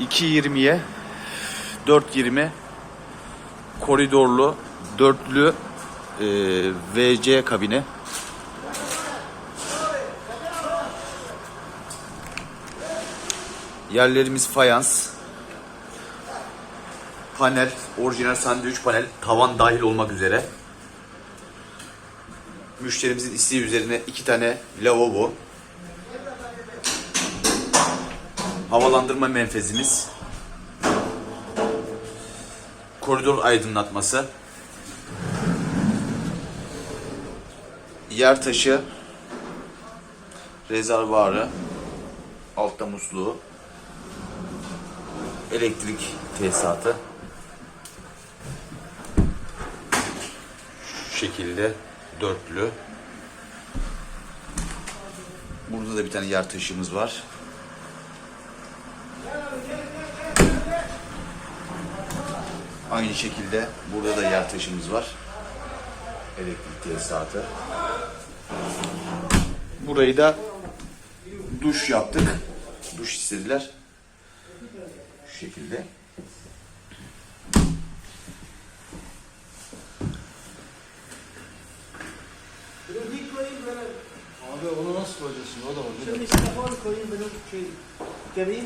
2.20'ye 4.20 koridorlu dörtlü e, VC kabini. Yerlerimiz fayans. Panel, orijinal sandviç panel, tavan dahil olmak üzere. Müşterimizin isteği üzerine iki tane lavabo. Havalandırma menfezimiz. Koridor aydınlatması. Yer taşı. Rezervuarı. Altta musluğu. Elektrik tesisatı. Şu şekilde dörtlü. Burada da bir tane yer taşımız var. Aynı şekilde burada da yer taşımız var. Elektrik tesisatı. Burayı da duş yaptık. Duş istediler. Şu şekilde. Abi onu nasıl koyacaksın? O da var. Dakika. işte koyayım böyle şey geleyim.